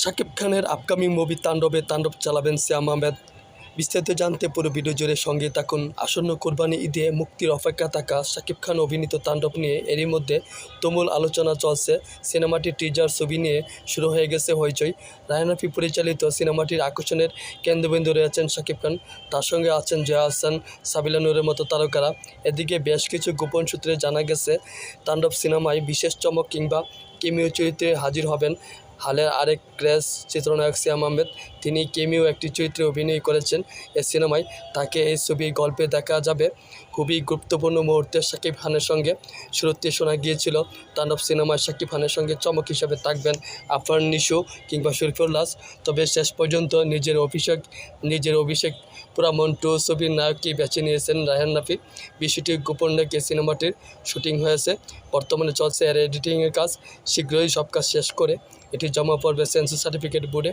শাকিব খানের upcoming movie তাণ্ডবে তাণ্ডব চালাবেন শ্যাম আহমেদ। বিস্তারিত জানতে পুরো ভিডিও জুড়ে সঙ্গে থাকুন। আসন্ন কোরবানি ঈদে মুক্তির অপেক্ষা থাকা শাকিব খান অভিনীত তাণ্ডব নিয়ে এরই মধ্যে তুমুল আলোচনা চলছে। সিনেমাটির টিজার ছবি নিয়ে শুরু হয়ে গেছে হইচই। রায়নাফি পরিচালিত সিনেমাটির আকর্ষণের কেন্দ্রবিন্দু রয়েছেন শাকিব খান। তার সঙ্গে আছেন জয়া হাসান, সাবিলা নূরের মতো তারকারা। এদিকে বেশ কিছু গোপন সূত্রে জানা গেছে, তাণ্ডব সিনেমায় বিশেষ চমক কিংবা কেমিও চরিত্রে হাজির হবেন হালের আরেক ক্র্যাশ চিত্রনায়ক শ্যাম আহমেদ। তিনি কেমিও একটি চরিত্রে অভিনয় করেছেন এ সিনেমায়। তাকে এই ছবির গল্পে দেখা যাবে। খুবই গুরুত্বপূর্ণ মুহূর্তে শাকিব খানের সঙ্গে শুরুতে শোনা গিয়েছিল। তাণ্ডব সিনেমায় শাকিব খানের সঙ্গে চমক হিসাবে থাকবেন আফরান, নিশু কিংবা শরীফুল্লাস তবে শেষ পর্যন্ত নিজের অভিষেক নিজের অভিষেক পুরা মন্টু ছবির নায়ককে বেছে নিয়েছেন রায়হান রাফি। বিষয়টি গোপন রেখে সিনেমাটির শুটিং হয়েছে। বর্তমানে চলছে এর এডিটিংয়ের কাজ। শীঘ্রই সব কাজ শেষ করে এটি জমা পড়বে সেন্সর সার্টিফিকেট বোর্ডে